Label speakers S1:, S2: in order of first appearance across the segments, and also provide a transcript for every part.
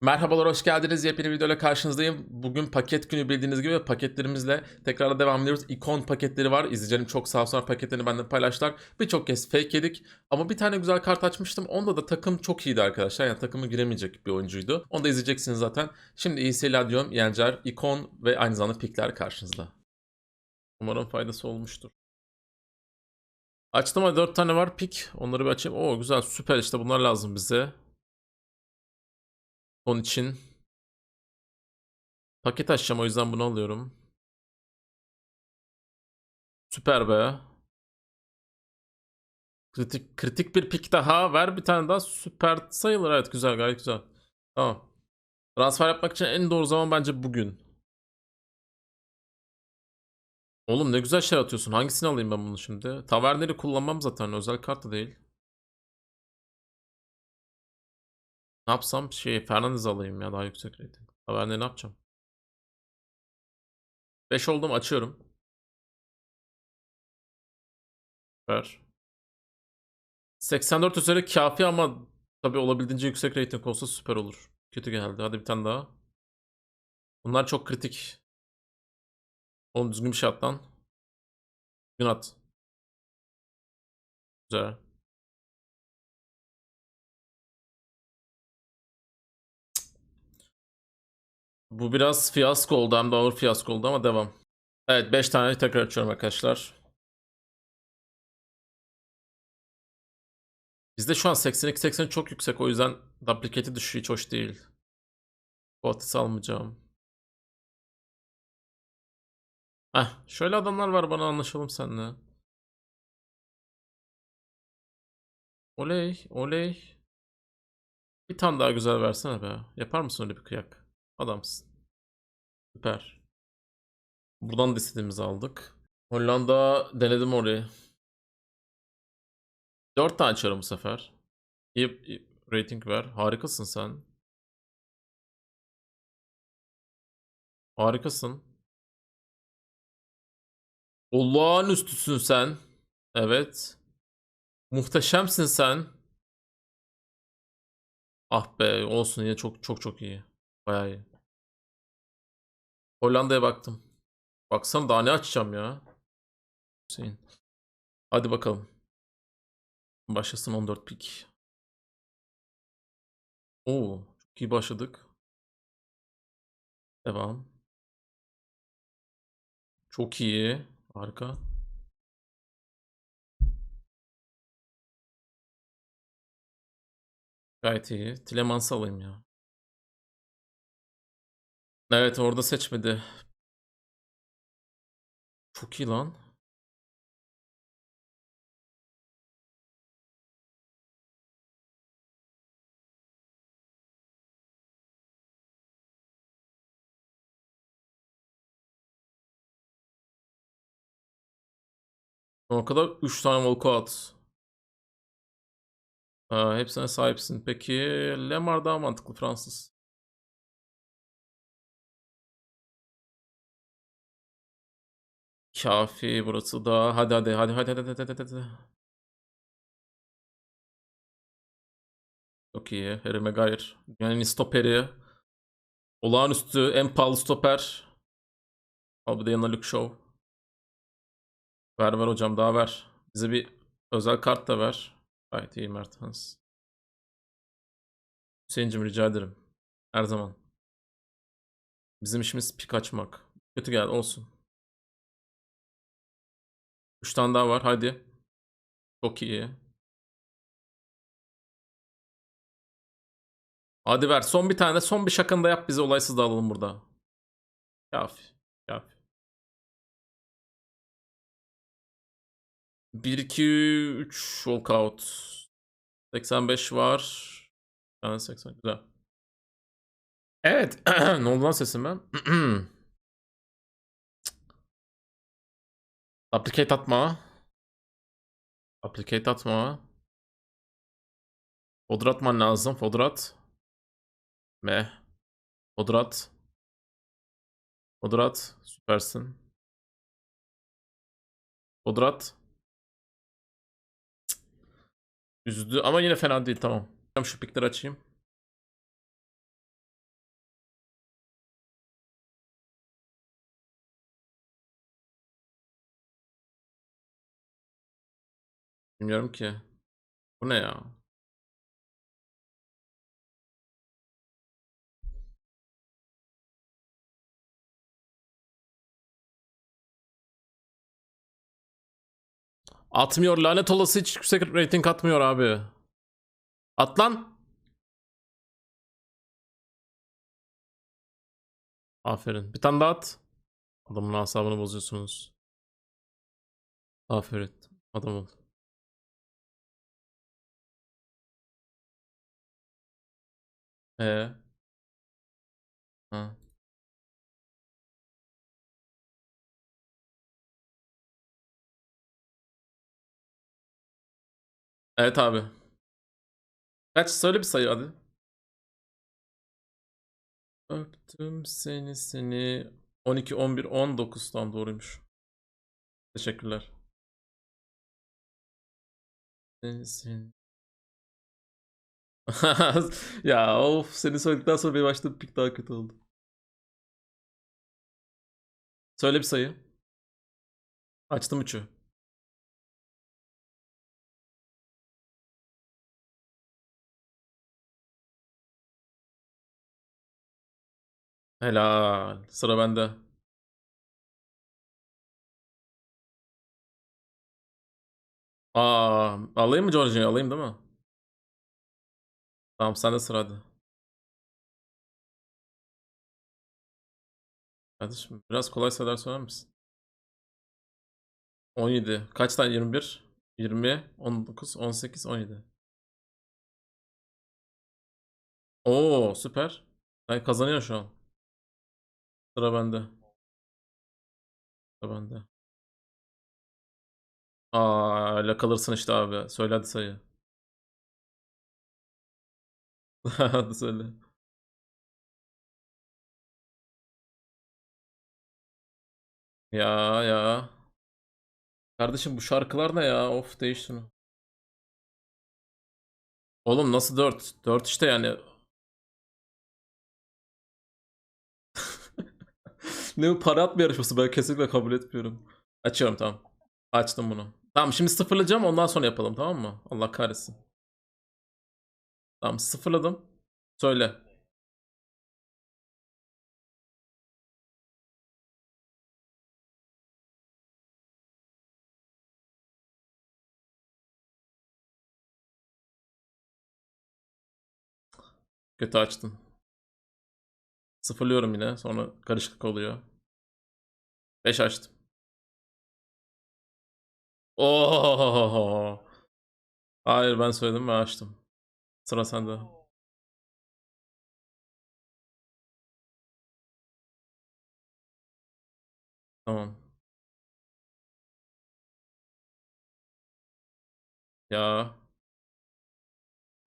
S1: Merhabalar, hoş geldiniz. Yepyeni bir videoyla karşınızdayım. Bugün paket günü bildiğiniz gibi paketlerimizle tekrarla devam ediyoruz. İkon paketleri var. İzleyicilerim çok sağ olsunlar paketlerini benden paylaştılar. Birçok kez fake yedik. Ama bir tane güzel kart açmıştım. Onda da takım çok iyiydi arkadaşlar. Yani takımı giremeyecek bir oyuncuydu. Onu da izleyeceksiniz zaten. Şimdi iyi seyirler diyorum. Yencer, ikon ve aynı zamanda pikler karşınızda. Umarım faydası olmuştur. Açtım ama 4 tane var pik. Onları bir açayım. Oo güzel süper işte bunlar lazım bize. Onun için paket açacağım o yüzden bunu alıyorum. Süper be. Kritik kritik bir pik daha ver bir tane daha süper sayılır evet güzel gayet güzel. Tamam. Transfer yapmak için en doğru zaman bence bugün. Oğlum ne güzel şey atıyorsun. Hangisini alayım ben bunu şimdi? Taverneri kullanmam zaten özel kart da değil. Ne yapsam şey Fernandez alayım ya daha yüksek rating. Taverneri ne yapacağım? 5 oldum açıyorum. Ver. 84 üzeri kafi ama tabii olabildiğince yüksek rating olsa süper olur. Kötü geldi. Hadi bir tane daha. Bunlar çok kritik. Oğlum düzgün bir şey at lan. Düzgün at. Güzel. Bu biraz fiyasko oldu hem de ağır fiyasko oldu ama devam. Evet 5 tane tekrar açıyorum arkadaşlar. Bizde şu an 82-80 çok yüksek o yüzden duplicate'i düşüyor hiç hoş değil. Quotes almayacağım. Heh, şöyle adamlar var bana anlaşalım seninle. Oley, oley. Bir tane daha güzel versene be. Yapar mısın öyle bir kıyak? Adamsın. Süper. Buradan da istediğimizi aldık. Hollanda denedim orayı. 4 tane açıyorum bu sefer. İyi, iyi rating ver. Harikasın sen. Harikasın. Olağanüstüsün sen. Evet. Muhteşemsin sen. Ah be olsun yine çok çok çok iyi. Bayağı iyi. Hollanda'ya baktım. Baksana daha ne açacağım ya. Hüseyin. Hadi bakalım. Başlasın 14 pik. Oo, çok iyi başladık. Devam. Çok iyi. Harika. Gayet iyi. Tilemans'ı alayım ya. Evet orada seçmedi. Çok iyi lan. O kadar 3 tane walkout. Aa, hepsine sahipsin. Peki Lemar daha mantıklı Fransız. Kafi burası da. Hadi hadi hadi hadi hadi hadi hadi. hadi. Çok iyi. Harry Maguire. Yani stoperi. Olağanüstü en pahalı stoper. Al bir de yanına Luke Shaw. Ver ver hocam daha ver. Bize bir özel kart da ver. Gayet iyi Mertens. Hüseyin'cim rica ederim. Her zaman. Bizim işimiz pik açmak. Kötü geldi olsun. 3 tane daha var hadi. Çok iyi. Hadi ver son bir tane son bir şakanı da yap bizi olaysız da alalım burada. Kafi. Kafi. 1 2 3 walkout. 85 var. Yani 80 güzel. Evet. ne oldu lan sesime? Applicate atma. Applicate atma. Fodur atman lazım. Fodur at. Me. Fodur at. Fodur at. Süpersin. Fodur at. Üzdü ama yine fena değil tamam. Şu pikleri açayım. Bilmiyorum ki. Bu ne ya? Atmıyor lanet olası hiç yüksek rating atmıyor abi. At lan. Aferin. Bir tane daha at. Adamın asabını bozuyorsunuz. Aferin. Adam ol. Ee. Ha. Evet abi. Kaç söyle bir sayı hadi. Öptüm seni seni 12 11 19 tam doğruymuş. Teşekkürler. Seni seni. ya of seni söyledikten sonra benim açtığım pik daha kötü oldu. Söyle bir sayı. Açtım 3'ü. Helal. Sıra bende. Aa, alayım mı Jorginho'yu? Alayım değil mi? Tamam sen de hadi. Kardeşim biraz kolay sayılar söyler misin? 17. Kaç tane? 21, 20, 19, 18, 17. Oo süper. Ben kazanıyor şu an. Sıra bende. Sıra bende. Aa öyle kalırsın işte abi. Söyle hadi sayı. Söyle. Ya ya. Kardeşim bu şarkılar ne ya? Of değiş şunu. Oğlum nasıl 4? 4 işte yani. ne bu para atma yarışması ben kesinlikle kabul etmiyorum. Açıyorum tamam. Açtım bunu. Tamam şimdi sıfırlayacağım ondan sonra yapalım tamam mı? Allah kahretsin. Tamam sıfırladım. Söyle. Kötü açtın. Sıfırlıyorum yine. Sonra karışıklık oluyor. 5 açtım. Oo. Hayır ben söyledim ben açtım. Sıra sende. Tamam. Ya.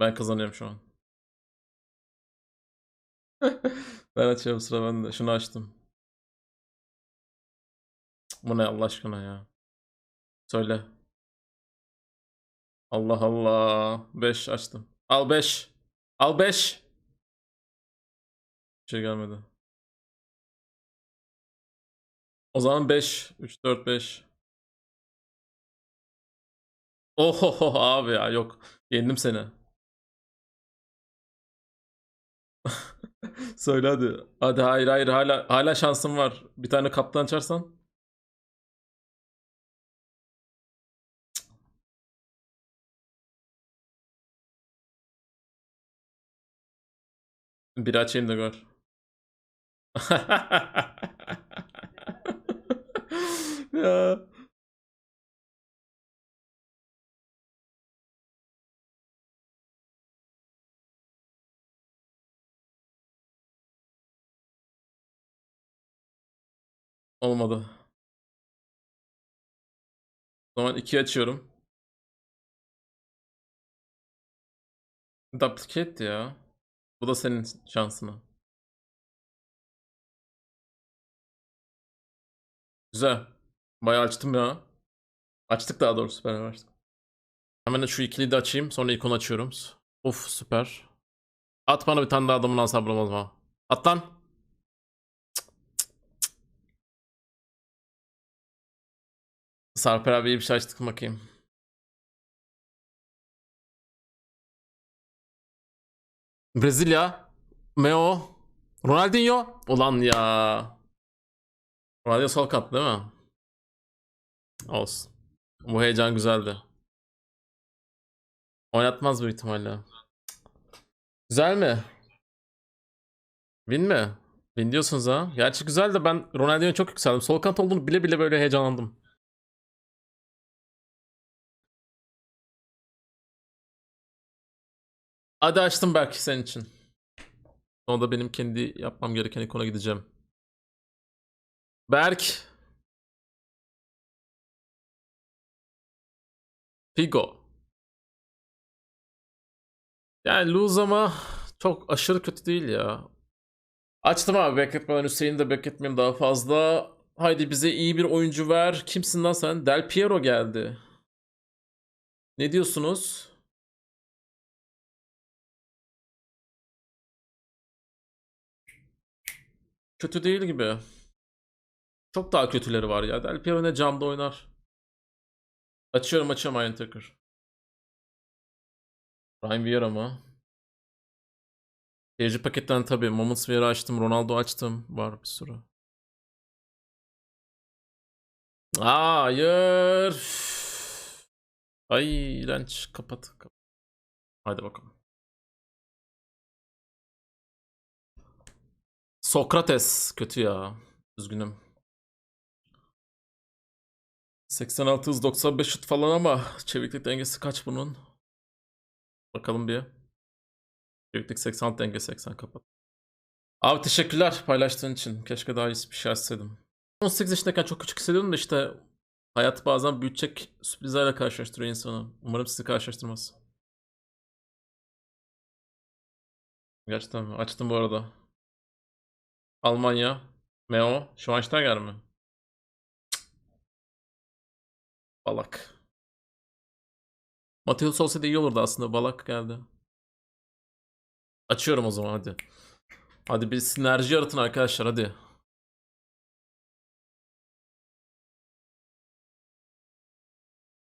S1: Ben kazanıyorum şu an. ben açıyorum sıra bende. Şunu açtım. Bu ne Allah aşkına ya. Söyle. Allah Allah. 5 açtım. Al 5. Al 5. Bir şey gelmedi. O zaman 5. 3, 4, 5. Oho abi ya yok. Yendim seni. Söyle hadi. Hadi hayır hayır hala hala şansım var. Bir tane kaptan açarsan. Bir açayım da gör. ya. Olmadı. O zaman 2 açıyorum. Duplicate ya. Bu da senin şansına. Güzel. Bayağı açtım ya. Açtık daha doğrusu açtım. Hemen de şu ikiliyi de açayım. Sonra ikonu açıyorum. Of süper. At bana bir tane daha adamın asabını bozma. At lan. Sarper abi iyi bir şey açtık bakayım. Brezilya. Meo. Ronaldinho. Ulan ya. Ronaldinho sol kat değil mi? Olsun. Bu heyecan güzeldi. Oynatmaz büyük ihtimalle. Güzel mi? Win mi? Win diyorsunuz ha. Gerçi güzel de ben Ronaldinho'ya çok yükseldim. Sol kanat olduğunu bile bile böyle heyecanlandım. Hadi açtım belki senin için. Sonra da benim kendi yapmam gereken ikona gideceğim. Berk. Figo. Yani lose ama çok aşırı kötü değil ya. Açtım abi bekletmeden Hüseyin'i de bekletmeyeyim daha fazla. Haydi bize iyi bir oyuncu ver. Kimsin lan sen? Del Piero geldi. Ne diyorsunuz? Kötü değil gibi. Çok daha kötüleri var ya. Del Piero ne camda oynar. Açıyorum Iron Tucker. Ryan Vieira mı? Seyirci paketten tabii. Moments Vieira açtım. Ronaldo açtım. Var bir sürü. Hayır. Ay iğrenç. Kapat. kapat. Hadi bakalım. Sokrates kötü ya. Üzgünüm. 86 hız 95 şut falan ama çeviklik dengesi kaç bunun? Bakalım bir. Çeviklik 86 denge 80 kapat. Abi teşekkürler paylaştığın için. Keşke daha iyi bir şey açsaydım. 18 yaşındayken çok küçük hissediyordum da işte hayat bazen büyütecek sürprizlerle karşılaştırıyor insanı. Umarım sizi karşılaştırmaz. Gerçekten? Açtım bu arada. Almanya. Meo. Schweinsteiger mi? Cık. Balak. Mateus olsaydı iyi olurdu aslında. Balak geldi. Açıyorum o zaman hadi. Hadi bir sinerji yaratın arkadaşlar hadi.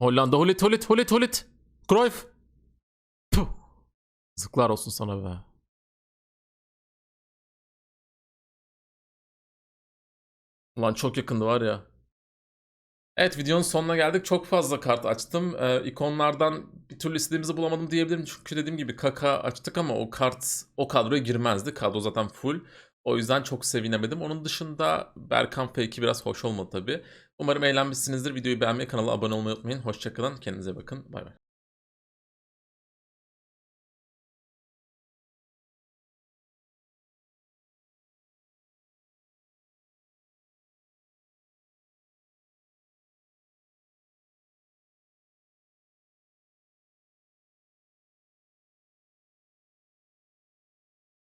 S1: Hollanda Holit Holit Holit Holit. Cruyff. Puh. Zıklar olsun sana be. Ulan çok yakındı var ya. Evet videonun sonuna geldik. Çok fazla kart açtım. Ee, ikonlardan bir türlü istediğimizi bulamadım diyebilirim. Çünkü dediğim gibi kaka açtık ama o kart o kadroya girmezdi. Kadro zaten full. O yüzden çok sevinemedim. Onun dışında Berkan Fake'i biraz hoş olmadı tabii. Umarım eğlenmişsinizdir. Videoyu beğenmeyi, kanala abone olmayı unutmayın. Hoşçakalın. Kendinize bakın. Bay bay.